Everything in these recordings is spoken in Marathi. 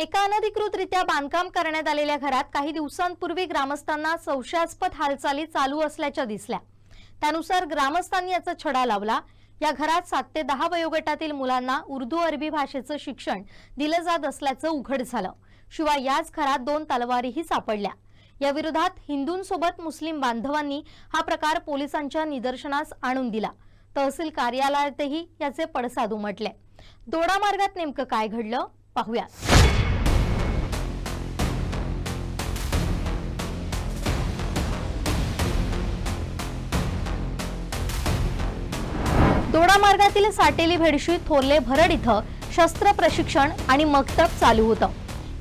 एका अनधिकृतरित्या बांधकाम करण्यात आलेल्या घरात काही दिवसांपूर्वी ग्रामस्थांना संशयास्पद हालचाली चालू असल्याच्या दिसल्या. त्यानुसार ग्रामस्थांनी याचा छडा लावला. या घरात सात ते दहा वयोगटातील मुलांना उर्दू अरबी भाषेचं शिक्षण दिलं जात असल्याचं उघड झालं. शिवाय याच घरात दोन तलवारीही सापडल्या. या विरोधात हिंदूंसोबत मुस्लिम बांधवांनी हा प्रकार पोलिसांच्या निदर्शनास आणून दिला. तहसील कार्यालयातही याचे पडसाद उमटले. दोडा मार्गात नेमकं काय घडलं? पाहूयात. दोडा मार्गातील साटेली भेडशी थोरले भरड इथं शस्त्र प्रशिक्षण आणि मक्तब चालू होतं.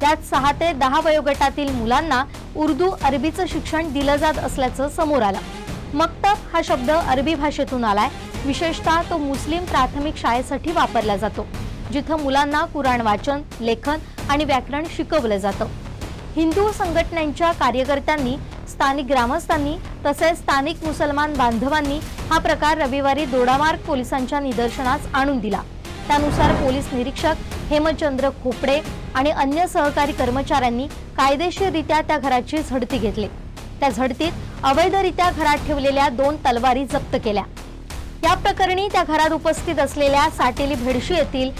त्यात सहा ते दहा वयोगटातील मुलांना उर्दू अरबीचं शिक्षण दिलं जात असल्याचं समोर आलं. मक्तब हा शब्द अरबी भाषेतून आलाय. विशेषतः तो मुस्लिम प्राथमिक शाळेसाठी वापरला जातो जिथं मुलांना कुराण वाचन लेखन आणि व्याकरण शिकवलं जातं. हिंदू संघटनांच्या कार्यकर्त्यांनी स्थानिक ग्रामस्थांनी तसेच स्थानिक मुसलमान बांधवांनी हा प्रकार रविवारी दोडामार्ग पोलिसांच्या निदर्शनास आणून दिला. त्यानुसार पोलीस निरीक्षक हेमचंद्र खोपडे आणि अन्य सहकारी कर्मचाऱ्यांनी कायदेशीररित्या त्या घराची झडती घेतली. त्या झडतीत अवैधरित्या घरात ठेवलेल्या दोन तलवारी जप्त केल्या. या प्रकरणी त्या घरात उपस्थित असलेल्या साटेली भेडशी येथील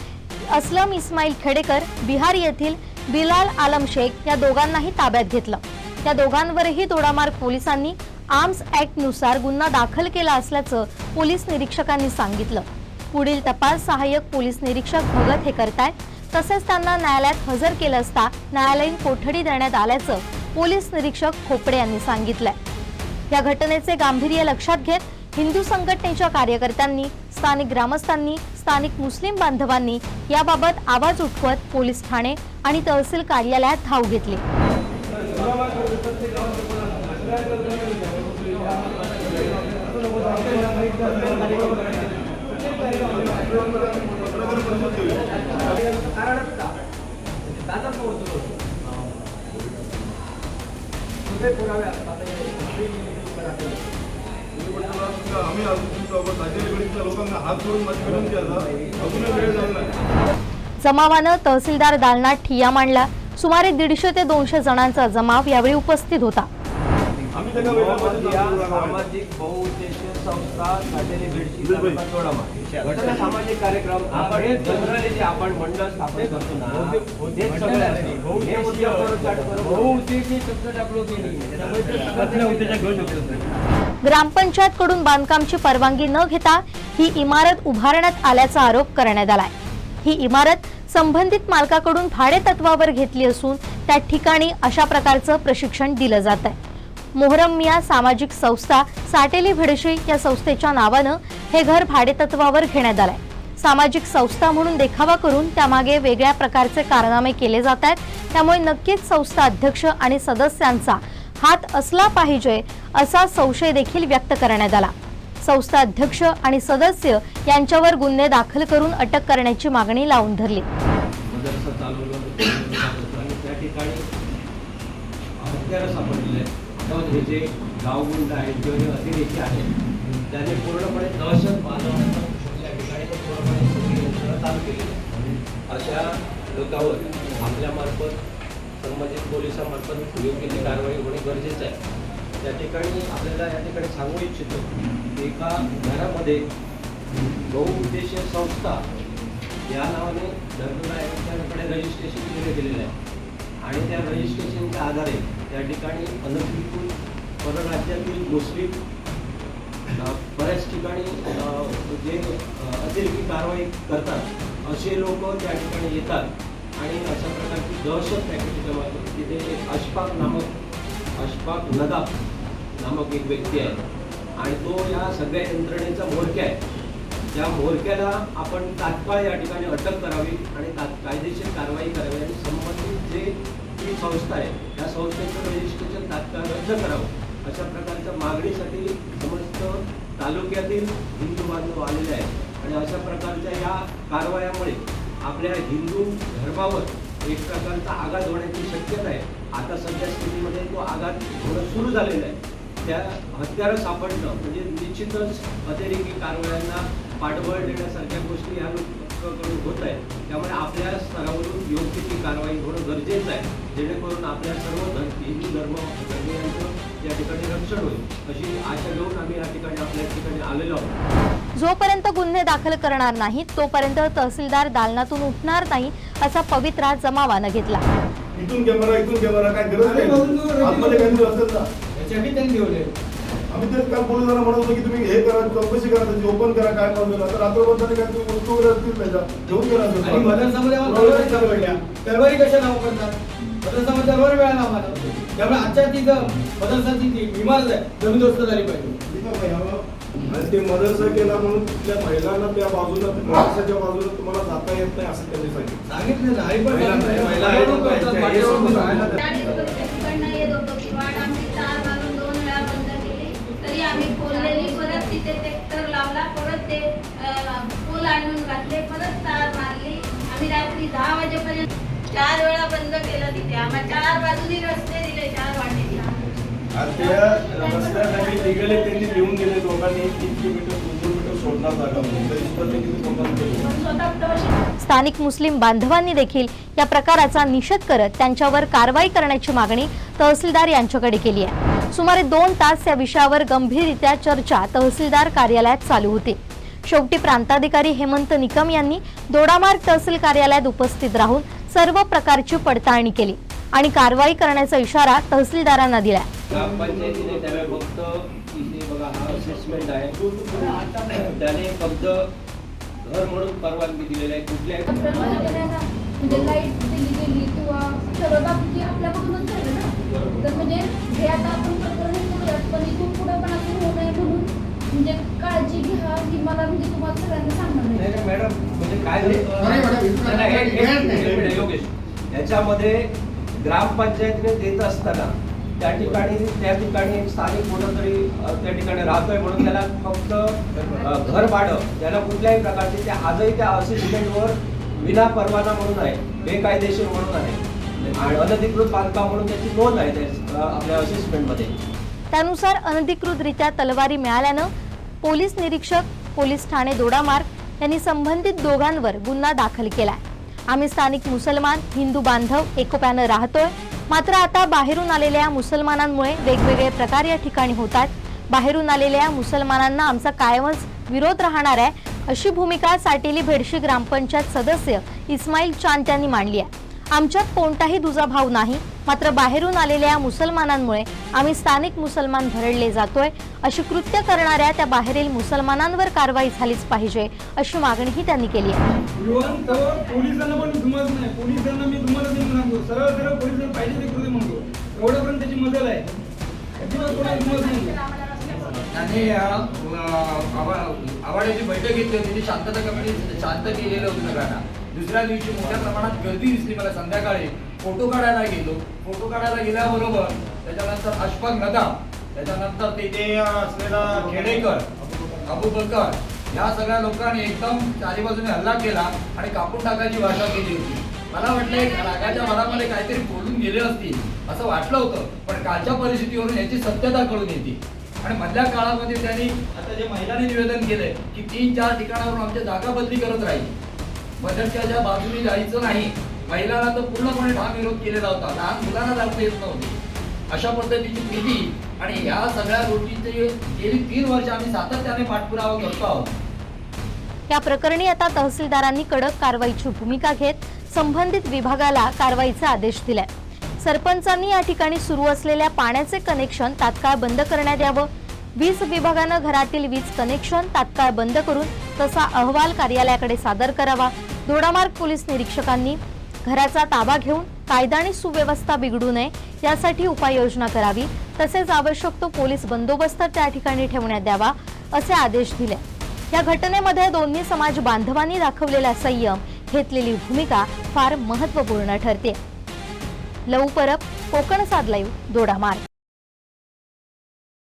असलम इस्माईल खेडेकर बिहार येथील बिलाल आलम शेख या दोघांनाही ताब्यात घेतलं. त्या दोघांवरही दोडामार्ग पोलिसांनी आर्म्स ऍक्टनुसार गुन्हा दाखल केला असल्याचं पोलीस निरीक्षकांनी सांगितलं. पुढील तपास सहाय्यक पोलीस निरीक्षक भगत हे करतायत. तसेच त्यांना न्यायालयात हजर केलं असता न्यायालयीन कोठडी देण्यात आल्याचं पोलीस निरीक्षक खोपडे यांनी सांगितलंय. या घटनेचे गांभीर्य लक्षात घेत हिंदू संघटनेच्या कार्यकर्त्यांनी स्थानिक ग्रामस्थांनी स्थानिक मुस्लिम बांधवांनी याबाबत आवाज उठवत पोलीस ठाणे आणि तहसील कार्यालयात धाव घेतली. आम्ही लोकांना हात जोडून माझी विनंती आता अजूनही वेळ जमावानं तहसीलदार दालनात ठिया मांडला. सुमारे दीडशे ते दोनशे जणांचा जमाव यावेळी उपस्थित होता. सामाजिक बहुउद्देशीय संस्था सामाजिक कार्यक्रम आपण जनरली जे आपण मंडळ स्थापन करतो ना. हे ग्रामपंचायत कडून बांधकामची परवानगी न घेता ही इमारत उभारण्यात आल्याचा आरोप करण्यात आलाय. ही इमारत संबंधित मालकाकडून भाडे तत्वावर घेतली असून त्या ठिकाणी अशा प्रकारचं प्रशिक्षण दिलं जात आहे. मोहरम मिया सामाजिक संस्था साटेली भिडशी या संस्थेच्या नावानं हे घर भाडेतत्वावर घेण्यात आलंय. सामाजिक संस्था म्हणून देखावा करून त्यामागे वेगळ्या प्रकारचे कारनामे केले जात आहेत. त्यामुळे नक्कीच संस्था अध्यक्ष आणि सदस्यांचा हात असला पाहिजे असा संशय देखील व्यक्त करण्यात आला. संस्था अध्यक्ष आणि सदस्य यांच्यावर गुन्हे दाखल करून अटक करण्याची मागणी लावून धरली. त्याने पूर्णपणे दहशत माजवण्याचा ठिकाणी पूर्णपणे सगळी यंत्रणा चालू केलेली आहे. अशा लोकांवर आपल्यामार्फत संबंधित पोलिसांमार्फत योग्य ती कारवाई होणे गरजेचं आहे. त्या ठिकाणी आपल्याला या ठिकाणी सांगू इच्छितो एका घरामध्ये बहुउद्देशीय संस्था या नावाने धर्मला यांच्याकडे रजिस्ट्रेशन केले गेलेलं आहे. आणि त्या रजिस्ट्रेशनच्या आधारे त्या ठिकाणी अनधिकृत परराज्यातील मुस्लिम बऱ्याच ठिकाणी जे अतिरेकी कारवाई करतात असे लोक त्या ठिकाणी येतात. आणि अशा प्रकारची दहशत त्या ठिकाणी जमा तिथे एक अशफाक नामक अशफाक नदाब नामक एक व्यक्ती आहे. आणि तो या सगळ्या यंत्रणेचा म्होरक्या आहे. त्या म्होरक्याला आपण तात्काळ या ठिकाणी अटक करावी आणि तात कायदेशीर कारवाई करावी आणि संबंधित जे ही संस्था आहे त्या संस्थेचं रजिस्ट्रेशन तात्काळ रद्द करावं. अशा प्रकारच्या मागणीसाठी समस्त तालुक्यातील हिंदू बांधव आलेले आहेत. आणि अशा प्रकारच्या या कारवायामुळे आपल्या हिंदू धर्मावर एक प्रकारचा आघात होण्याची शक्यता आहे. आता सध्या स्थितीमध्ये तो आघात होणं सुरू झालेला आहे. त्या हत्यारं सापडणं म्हणजे निश्चितच अतिरेकी कारवायांना पाठबळ देण्यासारख्या गोष्टी ह्या कडून होत आहे त्यामुळे आपल्या स्तरावरून योग्य ती कारवाई होणं गरजेचं आहे. जेणेकरून आपल्या सर्व धर्म हिंदू धर्म धर्मियांचं या ठिकाणी रक्षण होईल. अशी आशा घेऊन आम्ही या ठिकाणी आपल्या ठिकाणी आलेलो आहोत. जोपर्यंत गुन्हे दाखल करणार नाहीत तोपर्यंत तहसीलदार दालनातून उठणार नाही असा पवित्रा जमावानं घेतला. इथून कॅमेरा इथून कॅमेरा काय गरज नाही. आतमध्ये काहीतरी असेल ना. याच्यासाठी त्यांनी ठेवले. आम्ही तेच काल पोलिसांना म्हणत होतो की तुम्ही हे करा चौकशी करा त्याची ओपन करा काय प्रॉब्लेम आता रात्रभर झाले काय तुम्ही वस्तू वगैरे असतील त्याच्या घेऊन गेला असेल. आणि मदरसामध्ये आम्हाला तलवारी सापडल्या तलवारी कशा नाव करतात मदरसामध्ये तलवारी वेळा नाव मारतात त्यामुळे आजच्या तिथं मदरसाची ती इमारत आहे जमीनदोस्त झाली पाहिजे. आणि ते मदरसा केला म्हणून तिथल्या महिलांना त्या बाजूला मदरसाच्या बाजूला तुम्हाला जाता येत नाही असं त्यांनी सांगितलं. सांगितलं ना आई पण महिला-. महिला अडवणूक करतात, हे माझ्यावर. तिकडनं येत होतो आमची चार आम्ही खोललेली परत तिथे ट्रॅक्टर लावला परत ते पूल आणून घातले परत तार मारली. आम्ही रात्री दहा वाजेपर्यंत चार वेळा बंद केलं तिथे. आम्हाला चार बाजूनी रस्ते दिले चार त्यांनी लिहून दिले सोडणार जागा प्रवासी स्थानिक मुस्लिम बांधवांनी देखील या प्रकाराचा निषेध करत त्यांच्यावर कारवाई करण्याची मागणी तहसीलदार यांच्याकडे केली आहे. सुमारे दोन तास या विषयावर गंभीररित्या चर्चा तहसीलदार कार्यालयात चालू होती. शेवटी प्रांताधिकारी हेमंत निकम यांनी दोडामार्ग तहसील कार्यालयात उपस्थित राहून सर्व प्रकारची पडताळणी केली आणि कारवाई करण्याचा इशारा तहसीलदारांना दिला. ग्रामपंचायतीने त्यावेळी फक्त इथे बघा असेसमेंट आहे. त्याने फक्त घर म्हणून परवानगी दिलेली आहे. कुठल्याही तर म्हणजे हे आता आपण प्रकरण करूयात पण इथून पुढे पण असं होऊ नये म्हणून. म्हणजे काळजी घ्या की मला म्हणजे तुम्हाला सगळ्यांना सांगणार नाही मॅडम म्हणजे काय झालं? योगेश. याच्यामध्ये ग्रामपंचायतीने देत असताना त्या ठिकाणी त्या ठिकाणी एक स्थानिक कोणतं तरी अ, त्या ठिकाणी राहतोय म्हणून त्याला फक्त घर भाडं त्याला कुठल्याही प्रकारचे ते आजही त्या असिस्टंटवर विना परवाना म्हणून आहे बेकायदेशीर म्हणून आहे. आणि अनधिकृत बांधकाम म्हणून त्याची नोंद आहे आपल्या असिस्टमेंटमध्ये त्यानुसार अनधिकृतरित्या तलवारी मिळाल्यानं पोलीस निरीक्षक पोलीस ठाणे दोडामार्ग यांनी संबंधित दोघांवर गुन्हा दाखल केलाय. आम्ही स्थानिक मुसलमान हिंदू बांधव एकोप्यानं राहतोय. मात्र आता बाहेरून आलेल्या मुसलमानांमुळे वेगवेगळे प्रकार या ठिकाणी होतात बाहेरून आलेल्या मुसलमानांना आमचा कायमच विरोध राहणार आहे अशी भूमिका साटेली भेडशी ग्रामपंचायत सदस्य इस्माईल चांद यांनी मांडली आहे. आमच्यात कोणताही दुजाभाव नाही. मात्र बाहेरून आलेल्या मुसलमानांमुळे आम्ही स्थानिक मुसलमान भरडले जातोय. अशी कृत्य करणाऱ्या त्या बाहेरील मुसलमानांवर कारवाई झालीच पाहिजे अशी मागणीही त्यांनी केली आहे. आणि आवाड्याची बैठक घेतली होती. ती शांतता कमिटी शांत केलेलं होतं सगळ्यांना. दुसऱ्या दिवशी मोठ्या प्रमाणात गर्दी दिसली मला संध्याकाळी. फोटो काढायला गेलो. फोटो काढायला गेल्याबरोबर त्याच्यानंतर अशफाक नदाम त्याच्यानंतर तिथे असलेला खेडेकर अबू बकर या सगळ्या लोकांनी एकदम चारीबाजूने हल्ला केला आणि कापून टाकायची भाषा केली होती. मला वाटलं रागाच्या मनामध्ये काहीतरी बोलून गेले असतील असं वाटलं होतं पण कालच्या परिस्थितीवरून याची सत्यता कळून येते. आणि मधल्या काळामध्ये त्यांनी आता जे महिलांनी निवेदन केलंय की तीन चार ठिकाणावरून आमच्या जागा बदली करत राहील. बदलच्या बाजूने जायचं नाही महिलांना तर पूर्णपणे ठाम विरोध केलेला होता. लहान मुलांना जाता येत नव्हते. अशा पद्धतीची भीती आणि ह्या सगळ्या गोष्टीचे गेली तीन वर्ष आम्ही सातत्याने पाठपुरावा करतो आहोत. या प्रकरणी आता तहसीलदारांनी कडक कारवाईची भूमिका घेत संबंधित विभागाला कारवाईचा आदेश दिलाय. सरपंचांनी या ठिकाणी सुरू असलेल्या पाण्याचे कनेक्शन तात्काळ बंद करण्यात यावं वीज विभागानं घरातील वीज कनेक्शन तात्काळ बंद करून तसा अहवाल कार्यालयाकडे सादर करावा. दोडामार्ग पोलीस निरीक्षकांनी घराचा ताबा घेऊन कायदा आणि सुव्यवस्था बिघडू नये यासाठी उपाययोजना करावी. तसेच आवश्यक तो पोलीस बंदोबस्त त्या ठिकाणी ठेवण्यात द्यावा असे आदेश दिले. या घटनेमध्ये दोन्ही समाज बांधवांनी दाखवलेला संयम घेतलेली भूमिका फार महत्त्वपूर्ण ठरते. लवू परब कोकण साध लाईव्ह दोडामार्ग.